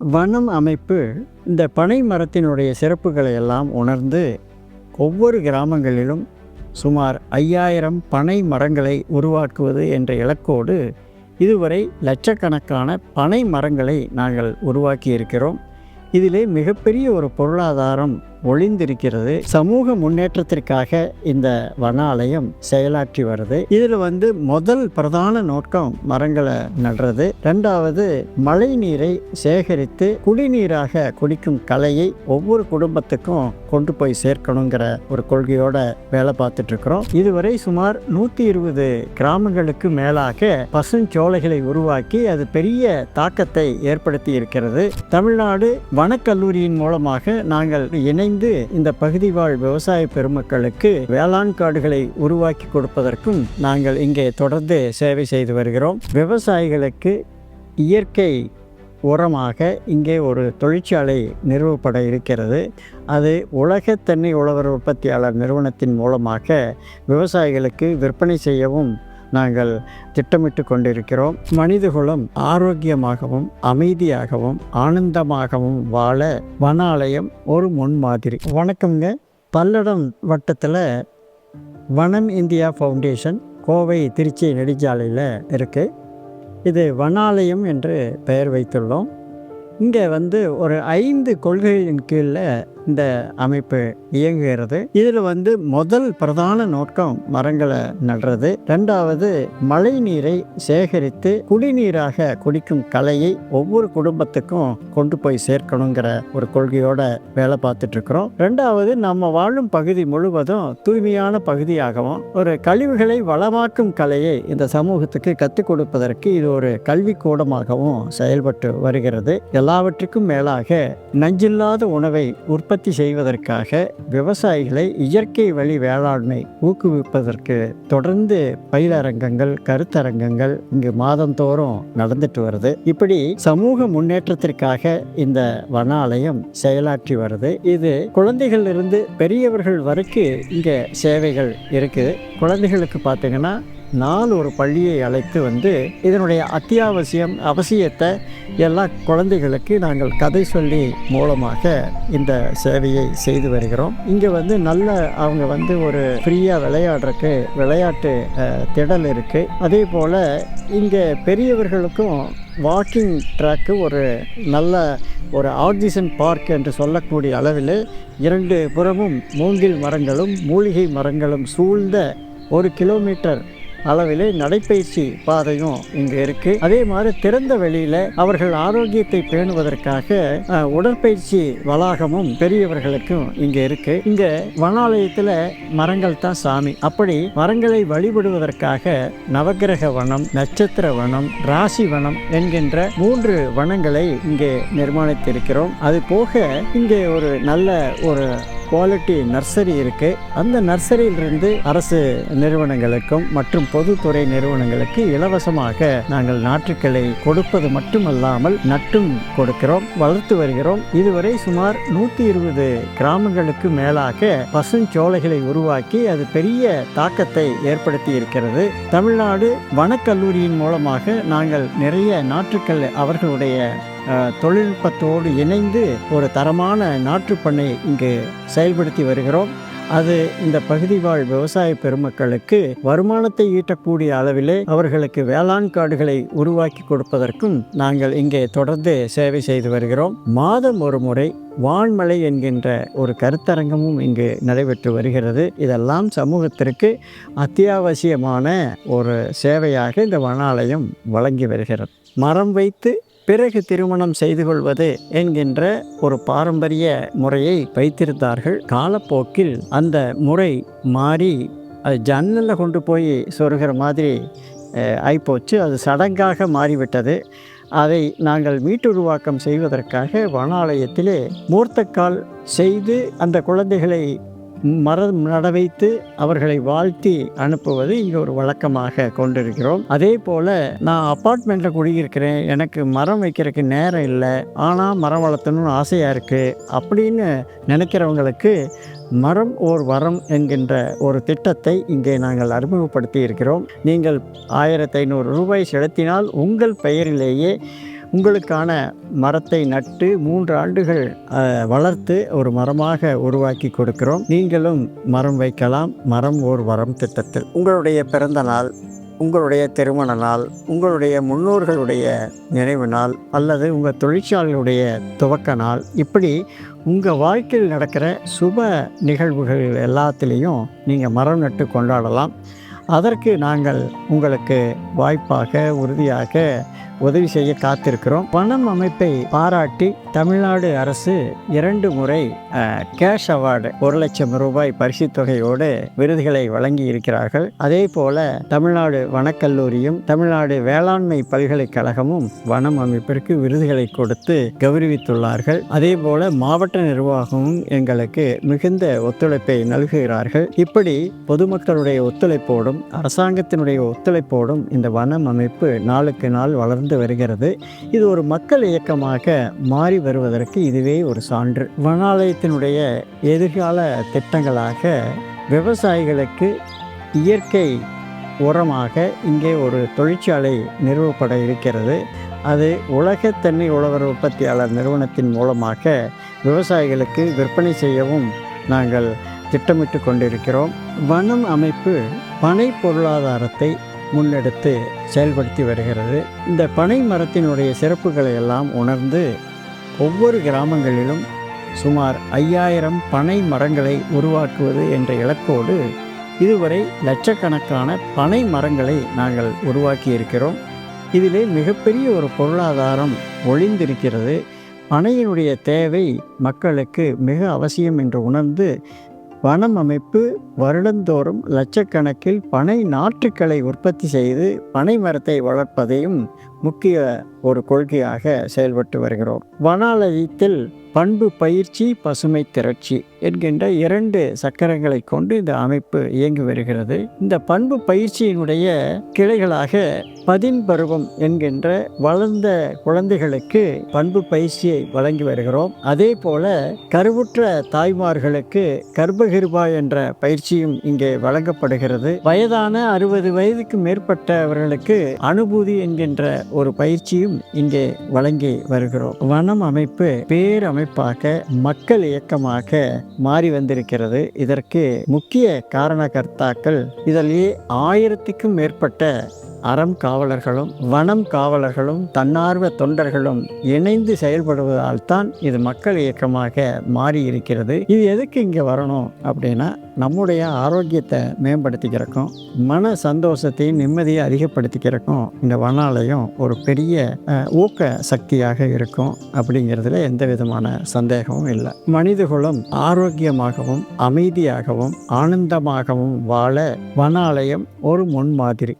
வனம் அமைப்பு இந்த பனை மரத்தினுடைய சிறப்புகளை எல்லாம் உணர்ந்து ஒவ்வொரு கிராமங்களிலும் சுமார் ஐயாயிரம் பனை மரங்களை உருவாக்குவது என்ற இலக்கோடு இதுவரை லட்சக்கணக்கான பனை மரங்களை நாங்கள் உருவாக்கியிருக்கிறோம். இதிலே மிகப்பெரிய ஒரு பொருளாதாரம் ஒளிந்திருக்கிறது. சமூக முன்னேற்றத்திற்காக இந்த வன ஆலயம் செயலாற்றி வருது. இதில் வந்து முதல் பிரதான நோக்கம் மரங்களை நடுறது. ரெண்டாவது மழை நீரை சேகரித்து குடிநீராக குடிக்கும் கலையை ஒவ்வொரு குடும்பத்துக்கும் கொண்டு போய் சேர்க்கணுங்கிற ஒரு கொள்கையோட வேலை பார்த்துட்டு இருக்கிறோம் இதுவரை சுமார் நூற்றி இருபது கிராமங்களுக்கு மேலாக பசுஞ்சோலைகளை உருவாக்கி அது பெரிய தாக்கத்தை ஏற்படுத்தி இருக்கிறது தமிழ்நாடு வனக்கல்லூரியின் மூலமாக நாங்கள் இணை இணைந்து இந்த பகுதி வாழ் விவசாய பெருமக்களுக்கு வேளாண் காடுகளை உருவாக்கி கொடுப்பதற்கும் நாங்கள் இங்கே தொடர்ந்து சேவை செய்து வருகிறோம். விவசாயிகளுக்கு இயற்கை உரமாக இங்கே ஒரு தொழிற்சாலை நிறுவப்பட இருக்கிறது. அது உலக தென்னை உழவர் உற்பத்தியாளர் நிறுவனத்தின் மூலமாக விவசாயிகளுக்கு விற்பனை செய்யவும் நாங்கள் திட்டமிட்டு கொண்டிருக்கிறோம். மனிதகுலம் ஆரோக்கியமாகவும் அமைதியாகவும் ஆனந்தமாகவும் வாழ வனாலயம் ஒரு முன்மாதிரி. வணக்கம்ங்க. பல்லடம் வட்டத்தில் வனம் இந்தியா ஃபவுண்டேஷன் கோவை திருச்சி நெடுஞ்சாலையில் இருக்குது இது வனாலயம் என்று பெயர் வைத்துள்ளோம். இங்கே வந்து ஒரு ஐந்து கொள்கைகளின் கீழில் இந்த அமைப்பு இயங்குகிறது. இதில் வந்து முதல் பிரதான நோக்கம் மரங்களை நடுறது. ரெண்டாவது மழை நீரை சேகரித்து குடிநீராக குடிக்கும் கலையை ஒவ்வொரு குடும்பத்துக்கும் கொண்டு போய் சேர்க்கணுங்கிற ஒரு கொள்கையோட வேலை பார்த்துட்டு இருக்கிறோம். ரெண்டாவது நம்ம வாழும் பகுதி முழுவதும் தூய்மையான பகுதியாகவும் ஒரு கழிவுகளை வளமாக்கும் கலையை இந்த சமூகத்துக்கு கற்றுக் கொடுப்பதற்கு இது ஒரு கல்வி கூடமாகவும் செயல்பட்டு வருகிறது. எல்லாவற்றுக்கும் மேலாக நஞ்சில்லாத உணவை உற்பத்தி செய்வதற்காக விவசாயிகளை இயற்கை வழி வேளாண்மை ஊக்குவிப்பதற்கு தொடர்ந்து பயிலரங்கங்கள் கருத்தரங்கங்கள் இங்கு மாதந்தோறும் நடந்துட்டு வருது. இப்படி சமூக முன்னேற்றத்திற்காக இந்த வனாலயம் செயலாற்றி வருது. இது குழந்தைகளிலிருந்து பெரியவர்கள் வரைக்கும் இங்கே சேவைகள் இருக்குது. குழந்தைகளுக்கு பார்த்தீங்கன்னா நாலு ஒரு பள்ளியை அழைத்து வந்து இதனுடைய அத்தியாவசியம் அவசியத்தை எல்லா குழந்தைகளுக்கு நாங்கள் கதை சொல்லி மூலமாக இந்த சேவையை செய்து வருகிறோம். இங்கே வந்து நல்ல அவங்க வந்து ஒரு ஃப்ரீயாக விளையாடுறதுக்கு விளையாட்டு திடல் இருக்குது அதே போல் இங்கே பெரியவர்களுக்கும் வாக்கிங் ட்ராக்கு ஒரு நல்ல ஒரு ஆக்சிஜன் பார்க் என்று சொல்லக்கூடிய அளவில் இரண்டு புறமும் மூங்கில் மரங்களும் மூலிகை மரங்களும் சூழ்ந்த ஒரு கிலோமீட்டர் அளவிலே நடைப்பயிற்சி பாதையும் இங்கே இருக்கு. அதே மாதிரி திறந்த வெளியில அவர்கள் ஆரோக்கியத்தை பேணுவதற்காக உடற்பயிற்சி வளாகமும் பெரியவர்களுக்கும் இங்கே இருக்கு. இங்க வனாலயத்துல மரங்கள் தான் சாமி. அப்படி மரங்களை வழிபடுவதற்காக நவக்கிரக வனம் நட்சத்திர வனம் ராசி வனம் என்கின்ற மூன்று வனங்களை இங்கே நிர்மாணித்திருக்கிறோம். அது போக இங்கே ஒரு நல்ல ஒரு குவாலிட்டி நர்சரி இருக்குது அந்த நர்சரியிலிருந்து அரசு நிறுவனங்களுக்கும் மற்றும் பொதுத்துறை நிறுவனங்களுக்கு இலவசமாக நாங்கள் நாற்றுக்களை கொடுப்பது மட்டுமல்லாமல் நட்டும் கொடுக்கிறோம் வளர்த்து வருகிறோம். இதுவரை சுமார் நூற்றி இருபது கிராமங்களுக்கு மேலாக பசுஞ்சோலைகளை உருவாக்கி அது பெரிய தாக்கத்தை ஏற்படுத்தி இருக்கிறது தமிழ்நாடு வனக்கல்லூரியின் மூலமாக நாங்கள் நிறைய நாற்றுக்கள் அவர்களுடைய தொழில்நுட்பத்தோடு இணைந்து ஒரு தரமான நாற்றுப்பண்ணை இங்கு செயல்படுத்தி வருகிறோம். அது இந்த பகுதி வாழ் விவசாய பெருமக்களுக்கு வருமானத்தை ஈட்டக்கூடிய அளவிலே அவர்களுக்கு வேளாண் காடுகளை உருவாக்கி கொடுப்பதற்கும் நாங்கள் இங்கே தொடர்ந்து சேவை செய்து வருகிறோம். மாதம் ஒரு முறை வான்மலை என்கின்ற ஒரு கருத்தரங்கமும் இங்கு நடைபெற்று வருகிறது. இதெல்லாம் சமூகத்திற்கு அத்தியாவசியமான ஒரு சேவையாக இந்த வனாலயம் வழங்கி வருகிறது. மரம் வைத்து பிறகு திருமணம் செய்து கொள்வது என்கின்ற ஒரு பாரம்பரிய முறையை வைத்திருந்தார்கள். காலப்போக்கில் அந்த முறை மாறி அது ஜன்னலில் கொண்டு போய் சொருகிற மாதிரி ஆகிப்போச்சு அது சடங்காக மாறிவிட்டது. அதை நாங்கள் மீட்டுருவாக்கம் செய்வதற்காக வனாலயத்திலே மூர்த்தக்கால் செய்து அந்த குழந்தைகளை மரம் நட வைத்து அவர்களை வாழ்த்தி அனுப்புவது இங்கே ஒரு வழக்கமாக கொண்டிருக்கிறோம். அதே போல் நான் அப்பார்ட்மெண்ட்டில் குடியிருக்கிறேன். எனக்கு மரம் வைக்கிறதுக்கு நேரம் இல்லை. ஆனால் மரம் வளர்த்தணும்னு ஆசையாக இருக்குது அப்படின்னு நினைக்கிறவங்களுக்கு மரம் ஓர் வரம் என்கின்ற ஒரு திட்டத்தை இங்கே நாங்கள் அறிமுகப்படுத்தி இருக்கிறோம். நீங்கள் ஆயிரத்தி ஐநூறு ரூபாய் செலுத்தினால் உங்கள் பெயரிலேயே உங்களுக்கான மரத்தை நட்டு மூன்று ஆண்டுகள் வளர்த்து ஒரு மரமாக உருவாக்கி கொடுக்கிறோம். நீங்களும் மரம் வைக்கலாம். மரம் ஓர் வரம் திட்டத்தில். உங்களுடைய பிறந்த நாள் உங்களுடைய திருமண நாள் உங்களுடைய முன்னோர்களுடைய நினைவு நாள் அல்லது உங்கள் தொழிற்சாலையுடைய துவக்க நாள் இப்படி உங்கள் வாழ்க்கையில் நடக்கிற சுப நிகழ்வுகள் எல்லாத்துலேயும் நீங்கள் மரம் நட்டு கொண்டாடலாம். அதற்கு நாங்கள் உங்களுக்கு வாய்ப்பாக உறுதியாக உதவி செய்ய காத்திருக்கிறோம். வனம் அமைப்பை பாராட்டி தமிழ்நாடு அரசு இரண்டு முறை கேஷ் அவார்டு ஒரு லட்சம் ரூபாய் பரிசுத் தொகையோடு விருதுகளை வழங்கி இருக்கிறார்கள் அதே போல தமிழ்நாடு வனக்கல்லூரியும் தமிழ்நாடு வேளாண்மை பல்கலைக்கழகமும் வனம் அமைப்பிற்கு விருதுகளை கொடுத்து கௌரவித்துள்ளார்கள். அதே போல மாவட்ட நிர்வாகமும் எங்களுக்கு மிகுந்த ஒத்துழைப்பை நல்குகிறார்கள். இப்படி பொதுமக்களுடைய ஒத்துழைப்போடும் அரசாங்கத்தினுடைய ஒத்துழைப்போடும் இந்த வனம் அமைப்பு நாளுக்கு நாள் வளர்ந்து வருகிறது. இது ஒரு மக்கள் இயக்கமாக மாறி வருவதற்கு இதுவே ஒரு சான்று. வனாலயத்தினுடைய எதிர்கால திட்டங்களாக விவசாயிகளுக்கு இயற்கை உரமாக இங்கே ஒரு தொழிற்சாலை நிறுவப்பட இருக்கிறது. அது உலக தென்னை உழவர் உற்பத்தியாளர் நிறுவனத்தின் மூலமாக விவசாயிகளுக்கு விற்பனை செய்யவும் நாங்கள் திட்டமிட்டு கொண்டிருக்கிறோம். வனம் அமைப்பு பனை பொருளாதாரத்தை முன்னெடுத்து செயல்படுத்தி வருகிறது. இந்த பனை மரத்தினுடைய சிறப்புகளை எல்லாம் உணர்ந்து ஒவ்வொரு கிராமங்களிலும் சுமார் ஐயாயிரம் பனை மரங்களை உருவாக்குவது என்ற இலக்கோடு இதுவரை லட்சக்கணக்கான பனை மரங்களை நாங்கள் உருவாக்கி இருக்கிறோம் இதிலே மிகப்பெரிய ஒரு பொருளாதாரம் ஒளிந்திருக்கிறது. பனையினுடைய தேவை மக்களுக்கு மிக அவசியம் என்று உணர்ந்து வனம் அமைப்பு வருடந்தோறும் லட்சக்கணக்கில் பனை நாற்றுக்களை உற்பத்தி செய்து பனை மரத்தை வளர்ப்பதையும் முக்கிய ஒரு கொள்கையாக செயல்பட்டு வருகிறோம். வனாலயத்தில் பண்பு பயிற்சி பசுமை திரட்சி என்கின்ற இரண்டு சக்கரங்களை கொண்டு இந்த அமைப்பு இயங்கி வருகிறது. இந்த பண்பு பயிற்சியினுடைய கிளைகளாக பதின் பருவம் என்கின்ற வளர்ந்த குழந்தைகளுக்கு பண்பு பயிற்சியை வழங்கி வருகிறோம். அதே போல கருவுற்ற தாய்மார்களுக்கு கர்ப்பகிருபா என்ற பயிற்சியும் இங்கே வழங்கப்படுகிறது. வயதான அறுபது வயதுக்கு மேற்பட்டவர்களுக்கு அனுபூதி என்கின்ற ஒரு பயிற்சியும் இங்கே வழங்கி வருகிறோம். வனம் அமைப்பு பேரமைப்பாக மக்கள் இயக்கமாக மாறி வந்திருக்கிறது. இதற்கு முக்கிய காரணகர்த்தாக்கள் இதிலேயே ஆயிரத்துக்கும் மேற்பட்ட அறம் காவலர்களும் வனம் காவலர்களும் தன்னார்வ தொண்டர்களும் இணைந்து செயல்படுவதால் தான் இது மக்கள் இயக்கமாக மாறி இருக்கிறது இது எதுக்கு இங்கே வரணும் அப்படின்னா நம்முடைய ஆரோக்கியத்தை மேம்படுத்திக்கிறக்கும் மன சந்தோஷத்தையும் நிம்மதியை அதிகப்படுத்திக்கிறக்கும் இந்த வனாலயம் ஒரு பெரிய ஊக்க சக்தியாக இருக்கும் அப்படிங்கிறதுல எந்த விதமான சந்தேகமும் இல்லை. மனிதகுலம் ஆரோக்கியமாகவும் அமைதியாகவும் ஆனந்தமாகவும் வாழ வனாலயம் ஒரு முன்மாதிரி.